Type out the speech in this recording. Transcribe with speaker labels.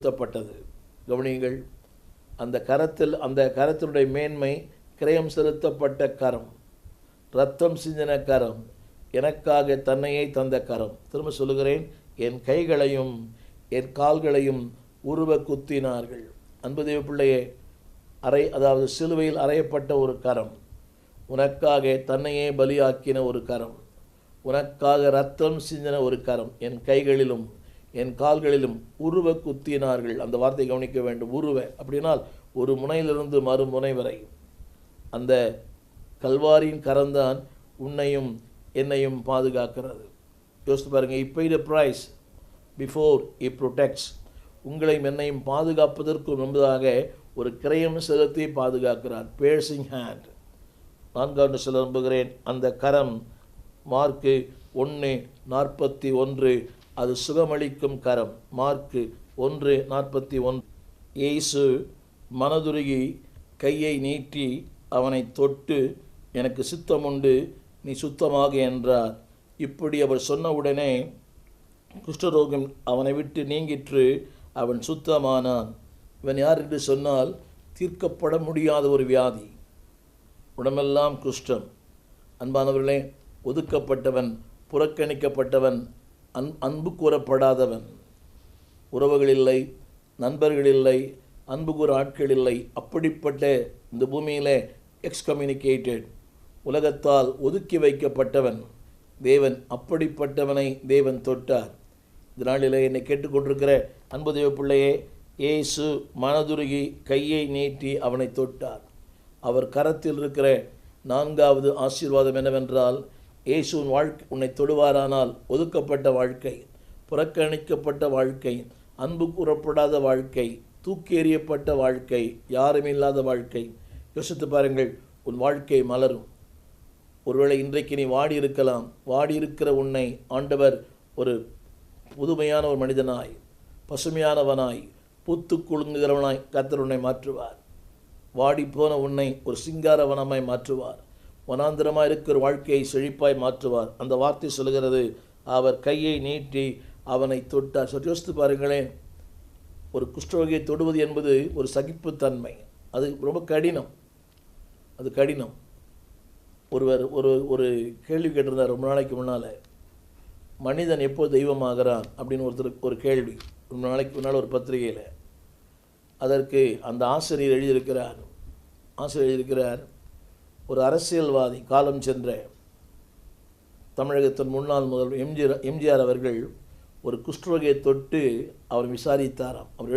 Speaker 1: செலுத்தப்பட்டது கவனியுங்கள் அந்த கரத்தில் அந்த கரத்தினுடைய மேன்மை கிரயம் செலுத்தப்பட்ட கரம். ரத்தம் சிந்தின கரம். எனக்காக தன்னையை தந்த கரம். திரும்ப சொல்லுகிறேன் என் கைகளையும் என் கால்களையும் உருவ குத்தினார்கள். அன்புதேவ பிள்ளையே அறை அதாவது சிலுவையில் அறையப்பட்ட ஒரு கரம். உனக்காக தன்னையே பலியாக்கின ஒரு கரம். உனக்காக ரத்தம் சிந்தின ஒரு கரம். என் கைகளிலும் என் கால்களிலும் உருவ குத்தினார்கள். அந்த வார்த்தை கவனிக்க வேண்டும். உருவ அப்படின்னால் ஒரு முனையிலிருந்து மறுமுனை வரை. அந்த கல்வாரியின் கரந்தான் உன்னையும் என்னையும் பாதுகாக்கிறது. யோசித்து பாருங்கள் இப்போ இது ப்ரைஸ் பிஃபோர் இ ப்ரொடெக்ட்ஸ் உங்களையும் என்னையும் பாதுகாப்பதற்கு முன்பதாக ஒரு கிரயம் செலுத்தி பாதுகாக்கிறார். பேர்சிங் ஹேண்ட் நான்காண்டு சில நம்புகிறேன் அந்த கரம் மார்க்கு ஒன்று நாற்பத்தி ஒன்று அது சுகமளிக்கும் கரம். மார்க்கு ஒன்று நாற்பத்தி ஒன் இயேசு மனதுருகி கையை நீட்டி அவனை தொட்டு எனக்கு சித்தமுண்டு நீ சுத்தமாக என்றார். இப்படி அவர் சொன்னவுடனே குஷ்டரோகம் அவனை விட்டு நீங்கிற்று அவன் சுத்தமானான். இவன் யார் என்று சொன்னால் தீர்க்கப்பட முடியாத ஒரு வியாதி. உடம்பெல்லாம் குஷ்டம். அன்பானவர்களே ஒதுக்கப்பட்டவன் புறக்கணிக்கப்பட்டவன் அன் அன்பு கூறப்படாதவன். உறவுகள் இல்லை நண்பர்கள் இல்லை அன்பு கூற ஆட்கள் இல்லை அப்படிப்பட்ட இந்த பூமியிலே எக்ஸ்கம்யூனிகேட்டட் உலகத்தால் ஒதுக்கி வைக்கப்பட்டவன். தேவன் அப்படிப்பட்டவனை தேவன் தொட்டார். இந்த நாளிலே என்னை கேட்டுக்கொண்டிருக்கிற அன்பு தேவ பிள்ளையே ஏசு மனதுருகி கையை நீட்டி அவனை தொட்டார். அவர் கரத்தில் இருக்கிற நான்காவது ஆசீர்வாதம் என்னவென்றால் இயேசுவின் வாழ்க்கை உன்னை தொடுவாரானால் ஒதுக்கப்பட்ட வாழ்க்கை புறக்கணிக்கப்பட்ட வாழ்க்கை அன்பு கூறப்படாத வாழ்க்கை தூக்கி எறியப்பட்ட வாழ்க்கை யாரும் இல்லாத வாழ்க்கை. யோசித்து பாருங்கள் உன் வாழ்க்கை மலரும். ஒருவேளை இன்றைக்கு நீ வாடி இருக்கலாம் வாடி இருக்கிற உன்னை ஆண்டவர் ஒரு புதுமையான ஒரு மனிதனாய் பசுமையானவனாய் பூத்து குலுங்குகிறவனாய் கத்தர் உன்னை மாற்றுவார். வாடி போன உன்னை ஒரு சிங்காரவனமாய் மாற்றுவார். வனாந்திரமாக இருக்கிற வாழ்க்கையை செழிப்பாய் மாற்றுவார். அந்த வார்த்தை சொல்கிறது அவர் கையை நீட்டி அவனை தொட்டார். சற்று யோசித்து பாருங்களேன். ஒரு குஷ்டரோகியை தொடுவது என்பது ஒரு சகிப்புத்தன்மை. அது ரொம்ப கடினம். அது கடினம். ஒருவர் ஒரு ஒரு கேள்வி கேட்டிருந்தார் ரொம்ப நாளைக்கு முன்னால். மனிதன் எப்போ தெய்வமாகிறான் அப்படின்னு ஒருத்தர் ஒரு கேள்வி. ரொம்ப நாளைக்கு முன்னால் ஒரு பத்திரிகையில். அதற்கு அந்த ஆசிரியர் எழுதியிருக்கிறார். ஆசிரியர் எழுதியிருக்கிறார். ஒரு அரசியல்வாதி காலம் சென்ற தமிழகத்தின் முன்னாள் முதல்வர் எம்ஜிஆர் எம்ஜிஆர் அவர்கள் ஒரு குஷ்டரோகியை தொட்டு அவர் விசாரித்தாராம். அவர்